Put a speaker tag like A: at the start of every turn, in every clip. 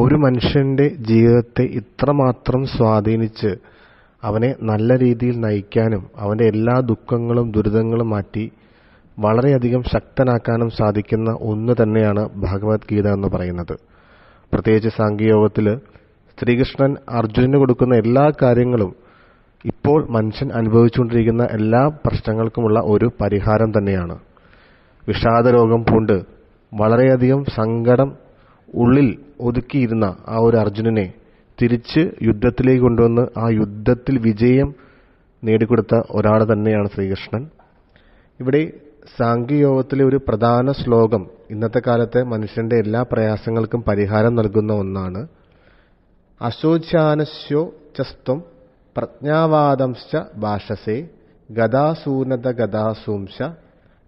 A: ഒരു മനുഷ്യന്റെ ജീവിതത്തെ ഇത്രമാത്രം സ്വാധീനിച്ച് അവനെ നല്ല രീതിയിൽ നയിക്കാനും അവന്റെ എല്ലാ ദുഃഖങ്ങളും ദുരിതങ്ങളും മാറ്റി വളരെയധികം ശക്തനാക്കാനും സാധിക്കുന്ന ഒന്ന് തന്നെയാണ് ഭഗവത്ഗീത എന്ന് പറയുന്നത്. പ്രത്യേകിച്ച് സാങ്കേയോഗത്തിൽ ശ്രീകൃഷ്ണൻ അർജുനന് കൊടുക്കുന്ന എല്ലാ കാര്യങ്ങളും ഇപ്പോൾ മനുഷ്യൻ അനുഭവിച്ചുകൊണ്ടിരിക്കുന്ന എല്ലാ പ്രശ്നങ്ങൾക്കുമുള്ള ഒരു പരിഹാരം തന്നെയാണ്. വിഷാദരോഗം പൂണ്ട് വളരെയധികം സങ്കടം ഉള്ളിൽ ഒതുക്കിയിരുന്ന ആ ഒരു അർജുനനെ തിരിച്ച് യുദ്ധത്തിലേക്ക് കൊണ്ടുവന്ന് ആ യുദ്ധത്തിൽ വിജയം നേടിക്കൊടുത്ത ഒരാൾ തന്നെയാണ് ശ്രീകൃഷ്ണൻ. ഇവിടെ സാങ്കേയോഗത്തിലെ ഒരു പ്രധാന ശ്ലോകം ഇന്നത്തെ കാലത്തെ മനുഷ്യന്റെ എല്ലാ പ്രയാസങ്ങൾക്കും പരിഹാരം നൽകുന്ന ഒന്നാണ്. അശോചാനസ്യോ ചസ്ത്വം പ്രജ്ഞാവാദംശ്ച ഭാഷസേ ഗതാസൂനത ഗതാസൂംശ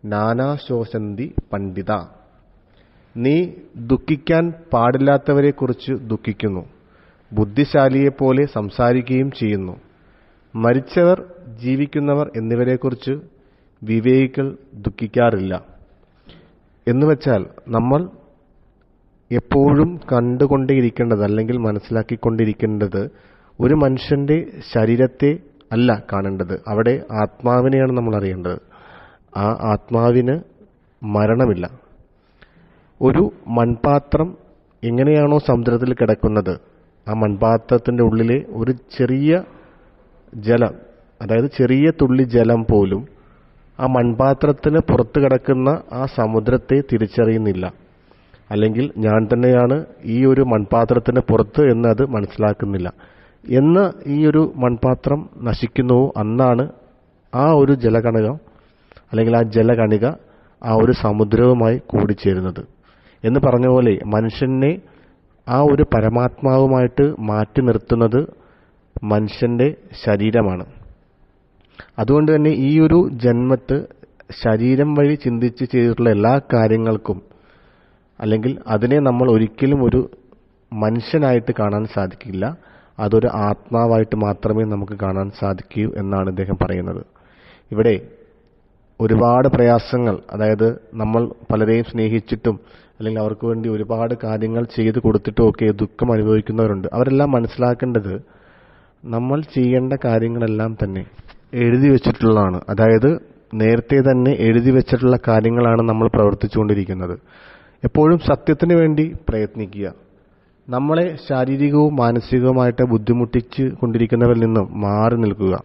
A: നാനാശോചന്തി പണ്ഡിത. നീ ദുഃഖിക്കാൻ പാടില്ലാത്തവരെക്കുറിച്ച് ദുഃഖിക്കുന്നു. ബുദ്ധിശാലിയെപ്പോലെ സംസാരിക്കുകയും ചെയ്യുന്നു. മരിച്ചവർ ജീവിക്കുന്നവർ എന്നിവരെക്കുറിച്ച് വിവേകികൾ ദുഃഖിക്കാറില്ല. എന്നുവെച്ചാൽ നമ്മൾ എപ്പോഴും കണ്ടുകൊണ്ടേയിരിക്കേണ്ടത് അല്ലെങ്കിൽ മനസ്സിലാക്കിക്കൊണ്ടിരിക്കേണ്ടത് ഒരു മനുഷ്യന്റെ ശരീരത്തെ അല്ല കാണേണ്ടത്. അവിടെ ആത്മാവിനെയാണ് നമ്മൾ അറിയേണ്ടത്. ആ ആത്മാവിന് മരണമില്ല. ഒരു മൺപാത്രം എങ്ങനെയാണോ സമുദ്രത്തിൽ കിടക്കുന്നത് ആ മൺപാത്രത്തിന്റെ ഉള്ളിലെ ഒരു ചെറിയ ജലം അതായത് ചെറിയ തുള്ളി ജലം പോലും ആ മൺപാത്രത്തിന് പുറത്ത് കിടക്കുന്ന ആ സമുദ്രത്തെ തിരിച്ചറിയുന്നില്ല. അല്ലെങ്കിൽ ഞാൻ തന്നെയാണ് ഈ ഒരു മൺപാത്രത്തിന് പുറത്ത് എന്ന് അത് മനസ്സിലാക്കുന്നില്ല. എന്ന് ഈ ഒരു മൺപാത്രം നശിക്കുന്നുവോ അന്നാണ് ആ ഒരു ജലകണിക അല്ലെങ്കിൽ ആ ജലകണിക ആ ഒരു സമുദ്രവുമായി കൂടിച്ചേരുന്നത്. എന്ന് പറഞ്ഞ പോലെ മനുഷ്യനെ ആ ഒരു പരമാത്മാവുമായിട്ട് മാറ്റി നിർത്തുന്നത് മനുഷ്യന്റെ ശരീരമാണ്. അതുകൊണ്ട് തന്നെ ഈ ഒരു ജന്മത്ത് ശരീരം വഴി ചിന്തിച്ച് ചെയ്തിട്ടുള്ള എല്ലാ കാര്യങ്ങൾക്കും അല്ലെങ്കിൽ അതിനെ നമ്മൾ ഒരിക്കലും ഒരു മനുഷ്യനായിട്ട് കാണാൻ സാധിക്കില്ല. അതൊരു ആത്മാവായിട്ട് മാത്രമേ നമുക്ക് കാണാൻ സാധിക്കൂ എന്നാണ് ഇദ്ദേഹം പറയുന്നത്. ഇവിടെ ഒരുപാട് പ്രയാസങ്ങൾ അതായത് നമ്മൾ പലരെയും സ്നേഹിച്ചിട്ടും അല്ലെങ്കിൽ അവർക്ക് വേണ്ടി ഒരുപാട് കാര്യങ്ങൾ ചെയ്തു കൊടുത്തിട്ടും ഒക്കെ ദുഃഖം അനുഭവിക്കുന്നവരുണ്ട്. അവരെല്ലാം മനസ്സിലാക്കേണ്ടത് നമ്മൾ ചെയ്യേണ്ട കാര്യങ്ങളെല്ലാം തന്നെ എഴുതി വെച്ചിട്ടുള്ളതാണ്. അതായത് നേരത്തെ തന്നെ എഴുതി വെച്ചിട്ടുള്ള കാര്യങ്ങളാണ് നമ്മൾ പ്രവർത്തിച്ചുകൊണ്ടിരിക്കുന്നത്. എപ്പോഴും സത്യത്തിന് വേണ്ടി പ്രയത്നിക്കുക. നമ്മളെ ശാരീരികവും മാനസികവുമായിട്ട് ബുദ്ധിമുട്ടിച്ച് കൊണ്ടിരിക്കുന്നവരിൽ നിന്നും മാറി നിൽക്കുക.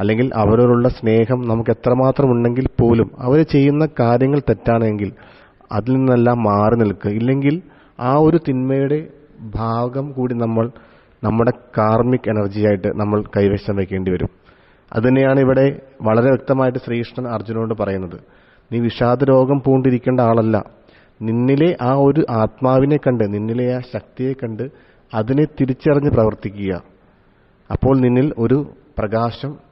A: അല്ലെങ്കിൽ അവരോടുള്ള സ്നേഹം നമുക്ക് എത്രമാത്രം ഉണ്ടെങ്കിൽ പോലും അവർ ചെയ്യുന്ന കാര്യങ്ങൾ തെറ്റാണെങ്കിൽ അതിൽ നിന്നെല്ലാം മാറി നിൽക്കുക. ഇല്ലെങ്കിൽ ആ ഒരു തിന്മയുടെ ഭാഗം കൂടി നമ്മൾ നമ്മുടെ കാർമിക് എനർജിയായിട്ട് നമ്മൾ കൈവശം വയ്ക്കേണ്ടി വരും. അതുതന്നെയാണ് ഇവിടെ വളരെ വ്യക്തമായിട്ട് ശ്രീകൃഷ്ണൻ അർജുനോട് പറയുന്നത്. നീ വിഷാദ രോഗം പൂണ്ടിരിക്കേണ്ട ആളല്ല. നിന്നിലെ ആ ഒരു ആത്മാവിനെ കണ്ട് നിന്നിലെ ആ ശക്തിയെ കണ്ട് അതിനെ തിരിച്ചറിഞ്ഞ് പ്രവർത്തിക്കുക. അപ്പോൾ നിന്നിൽ ഒരു പ്രകാശം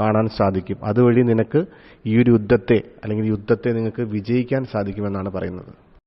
A: കാണാൻ സാധിക്കും. അതുവഴി നിനക്ക് ഈ ഒരു യുദ്ധത്തെ അല്ലെങ്കിൽ യുദ്ധത്തെ നിങ്ങൾക്ക് വിജയിക്കാൻ സാധിക്കുമെന്നാണ് പറയുന്നത്.